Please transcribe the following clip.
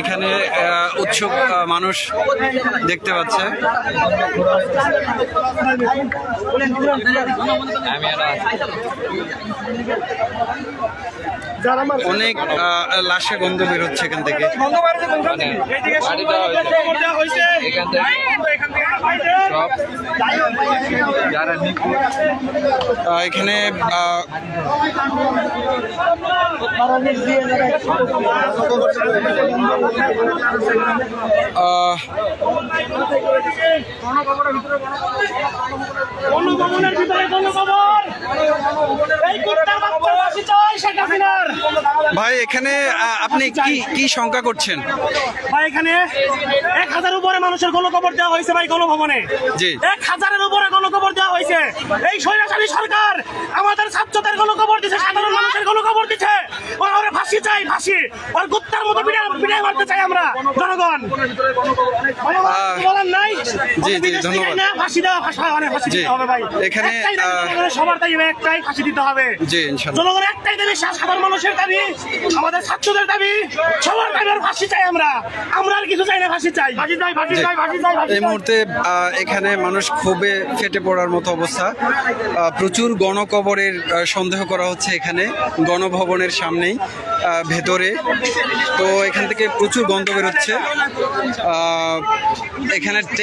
এখানে উৎসুক মানুষ দেখতে পাচ্ছে। অনেক আহ, লাশের গন্ধ বেরোচ্ছে এখান থেকে। এখানে আহ, আহ, গণভবনের ভিতরে গণভবন এই কুত্তার বাচ্চা ফাঁসি চাই শেখ হাসিনার ভাই এখানে আপনি কি কি শঙ্কা করছেন? ভাই এখানে এক হাজার উপরে মানুষের গণকবর দেওয়া হয়েছে ভাই গণভবনে। জি। এক হাজারের উপরে গণকবর দেওয়া হয়েছে। এই স্বৈরাচারী সরকার আমাদের ছাত্রদের গণকবর দিচ্ছে সাধারণ মানুষের গণকবর দিচ্ছে ওর ওরে ফাঁসি চাই ফাঁসি। ওর কুত্তার মতো বিড়াল মারতে চাই আমরা জনগণ। বলার নাই? জি, জি, ধন্যবাদ। ফাঁসি দেওয়া ফাঁসি মানে ফাঁসি দিতে হবে ভাই। এখানে, সবার দাবি একটাই ফাঁসি দিতে হবে। জি জনগণের একটাই দাবি সাধারণ মানুষের দাবি আমাদের ছাত্রদের দাবি সবার দাবি আর ফাঁসি চাই আমরা। আমরা আর কিছু চাই না ফাঁসি চাই। ফাঁসি চাই ফাঁসি চাই ফাঁসি চাই এই মুহূর্তে এখানে মানুষ খুবই ফেটে পড়ার মতো অবস্থা। প্রচুর গণকবরের সন্দেহ করা হচ্ছে এখানে গণভবনের সামনেই আহ, ভেতরে। তো এখান থেকে প্রচুর গন্ধ বেরোচ্ছে। আহ, এখানে